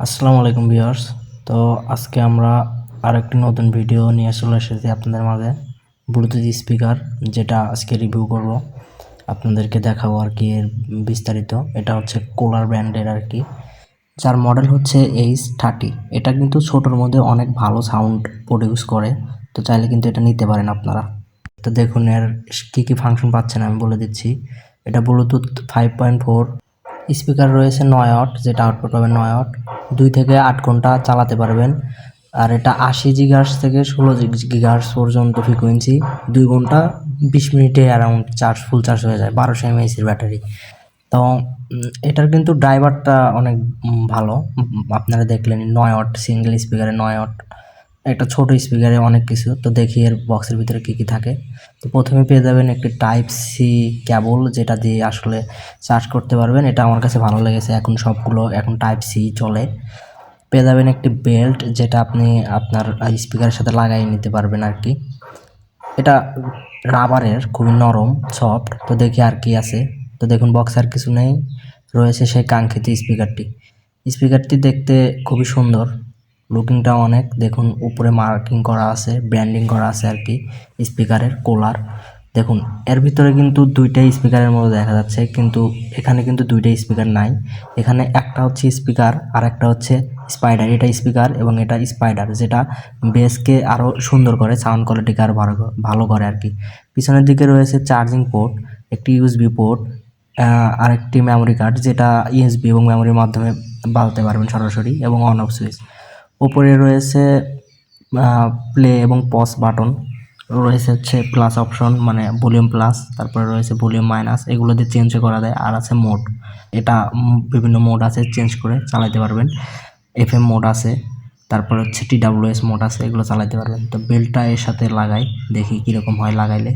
আসসালামু আলাইকুম ভিউয়ার্স। তো আজকে আমরা আরেকটি নতুন ভিডিও নিয়ে চলে এসেছি আপনাদের মাঝে। ব্লুটুথ স্পিকার যেটা আজকে রিভিউ করব। আপনাদেরকে দেখাবো আর কি এর বিস্তারিত। এটা হচ্ছে কোলার ব্র্যান্ডের আর কি। যার মডেল হচ্ছে এইচ থার্টি এটা কিন্তু ছোটোর মধ্যে অনেক ভালো সাউন্ড প্রডিউস করে। তো চাইলে কিন্তু এটা নিতে পারেন আপনারা। তো দেখুন এর কী কী ফাংশন পাচ্ছেন আমি বলে দিচ্ছি। এটা Bluetooth five point four speaker রয়েছে নয় অট, যেটা আউটপুট পাবেন নয় অট। দুই থেকে আট ঘণ্টা চালাতে পারবেন। আর এটা আশি জিগার্স থেকে ষোলো গিগার্স পর্যন্ত ফ্রিকোয়েন্সি দুই ঘণ্টা বিশ মিনিটে অ্যারাউন্ড চার্জ ফুল চার্জ হয়ে যায়, বারোশো এমএইচের ব্যাটারি তো এটার কিন্তু ড্রাইভারটা অনেক ভালো। আপনারা দেখলেন নয় অট সিঙ্গেল স্পিকারে নয় অট। একটা ছোট স্পিকারে অনেক কিছু। তো দেখি এর বক্সের ভিতরে কী কী থাকে। তো প্রথমে পেয়ে যাবেন একটি টাইপ সি কেবল যেটা দিয়ে আসলে চার্জ করতে পারবেন। এটা আমার কাছে ভালো লেগেছে। এখন সবগুলো, এখন টাইপ সি চলে। পেয়ে যাবেন একটি বেল্ট যেটা আপনি আপনার স্পিকারের সাথে লাগাই নিতে পারবেন আর কি এটা রাবারের খুবই নরম সফট তো দেখি আর কি আছে। তো দেখুন বক্স আর কিছু নেই। রয়েছে সেই কাঙ্ক্ষিত স্পিকারটি স্পিকারটি দেখতে খুবই সুন্দর। লুকিংটা অনেক। দেখুন, উপরে মার্কিং করা আছে, ব্র্যান্ডিং করা আছে আর কি, স্পিকারের কোলার। দেখুন, এর ভিতরে কিন্তু দুইটাই স্পিকারের মতো দেখা যাচ্ছে, কিন্তু এখানে কিন্তু দুইটাই স্পিকার নাই। এখানে একটা হচ্ছে স্পিকার আর একটা হচ্ছে স্পাইডার। এটা স্পিকার এবং এটা স্পাইডার, যেটা বেসকে আরও সুন্দর করে, সাউন্ড কোয়ালিটিকে আরও ভালো ভালো করে আর কি। পিছনের দিকে রয়েছে চার্জিং পোর্ট, একটি ইউএসবি পোর্ট আরেকটি মেমোরি কার্ড, যেটা ইউএসবি এবং মেমোরির মাধ্যমে বালতে পারবেন সরাসরি, এবং অন অফ সুইচ। ওপরে রয়েছে প্লে এবং পজ বাটন রয়েছে হচ্ছে প্লাস অপশন মানে ভলিউম প্লাস তারপরে রয়েছে ভলিউম মাইনাস এগুলো দিয়ে চেঞ্জ করা যায়, আর আছে মোড এটা বিভিন্ন মোড আছে চেঞ্জ করে চালাতে পারবেন। এফ এম মোড আছে, তারপর হচ্ছে টি এস মোড আছে, এগুলো চালাতে পারবেন। তো বেলটা এর সাথে লাগাই, দেখি কীরকম হয় লাগাইলে।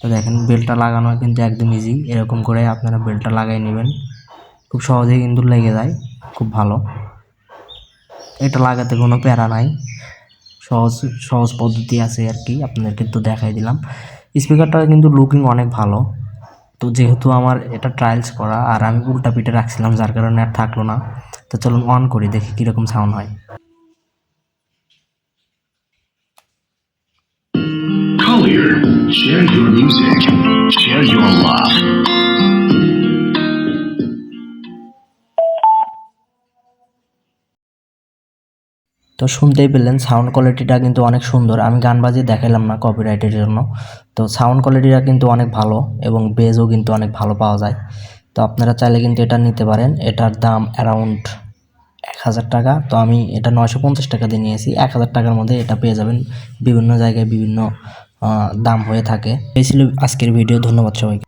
তো দেখেন বেলটা লাগানো কিন্তু একদম ইজি এরকম করে আপনারা বেলটা লাগাই নেবেন। খুব সহজেই কিন্তু লেগে যায়, খুব ভালো। এটা লাগাতে কোনো প্যারা নাই। সহজ সহজ পদ্ধতি আছে আর কি আপনাদেরকে কিন্তু দেখাই দিলাম। স্পিকারটা কিন্তু লুকিং অনেক ভালো। তো যেহেতু আমার এটা ট্রায়ালস করা আর আমি উল্টা পিঠে রাখছিলাম যার কারণে আর থাকল না। তো চলুন অন করি দেখি কীরকম সাউন্ড হয়। Share your music, share your love. তো শুনতেই পেলেন সাউন্ড কোয়ালিটিটা কিন্তু অনেক সুন্দর। আমি গান বাজিয়ে দেখাইলাম না কপিরাইটের জন্য। তো সাউন্ড কোয়ালিটিটা কিন্তু অনেক ভালো এবং বেজও কিন্তু অনেক ভালো পাওয়া যায়। তো আপনারা চাইলে কিন্তু এটা নিতে পারেন। এটার দাম অ্যারাউন্ড এক হাজার টাকা। তো আমি এটা নয়শো পঞ্চাশ টাকা দিয়ে নিয়েছি। এক হাজার টাকার মধ্যে এটা পেয়ে যাবেন। বিভিন্ন জায়গায় বিভিন্ন দাম হয়ে থাকে। এই ছিল আজকের ভিডিও ধন্যবাদ সবাইকে।